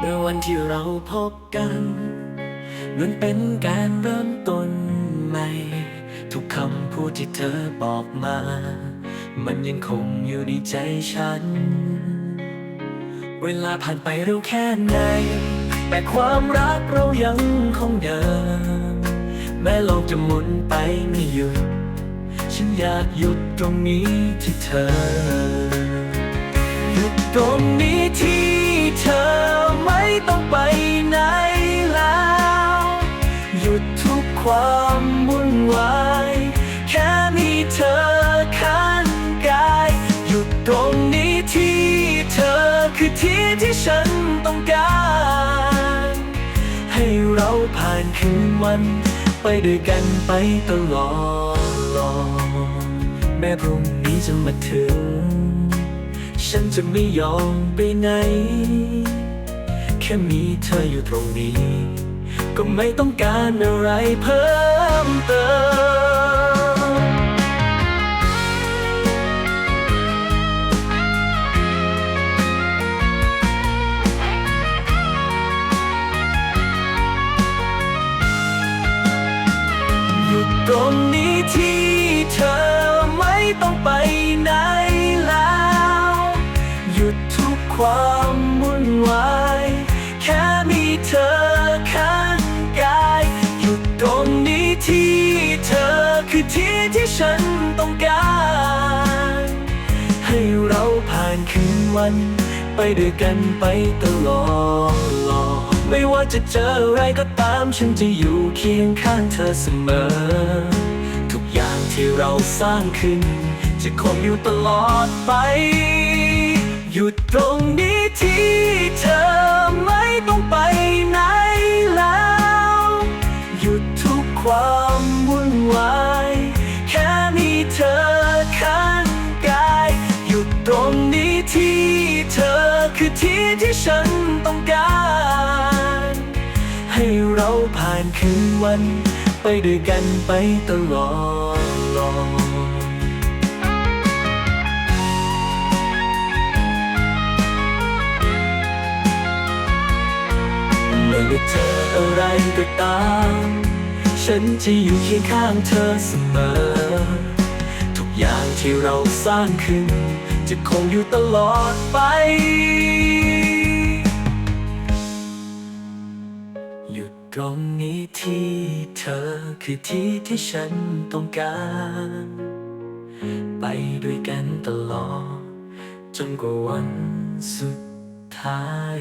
ในวันที่เราพบกันมือนเป็นการเริ่มต้นใหม่ ทุกคำพูดที่เธอบอกมา มันยังคงอยู่ในใจฉัน เวลาผ่านไปเร็วแค่ไหน แต่ความรักเรายังคงเดิม แม้โลกจะหมุนไปไม่หยุด ฉันอยากหยุดตรงนี้ที่เธอ ฉันต้องการ ให้เราผ่านคืนวัน ไปด้วยกันไปตลอดแม้พรุ่งนี้จะมาถึง ฉันจะไม่ยอมไปไหน แค่มีเธออยู่ตรงนี้ ก็ไม่ต้องการอะไรเพิ่มเติม ตรงนี้ที่เธอไม่ต้องไปไหนแล้ว หยุดทุกความวุ่นวาย แค่มีเธอข้างกายหยุดตรงนี้ที่เธอคือที่ที่ฉันต้องการ ให้เราผ่านคืนวัน ไปด้วยกันไปตลอด ไม่ว่าจะเจออะไรก็ตามฉันจะอยู่เคียงข้างเธอเสมอ ทุกอย่างที่เราสร้างขึ้น จะคงอยู่ตลอดไป หยุดตรงนี้ที่เธอไม่ต้องไปไหนแล้ว หยุดทุกความวุ่นวายแค่มีเธอข้างกาย หยุดตรงนี้ที่เธอคือที่ที่ฉันต้องการ ให้เราผ่านคืนวัน ไปด้วยกันไปตลอดไม่ว่าเจออะไรก็ตาม ฉันจะอยู่เคียงข้างเธอเสมอ ทุกอย่างที่เราสร้างขึ้น จะคงอยู่ตลอดไป ยุดตรงนี้ที่เธอคือที่ที่ฉันต้องการ ไปด้วยกันตลอด จนกว่าวันสุดท้าย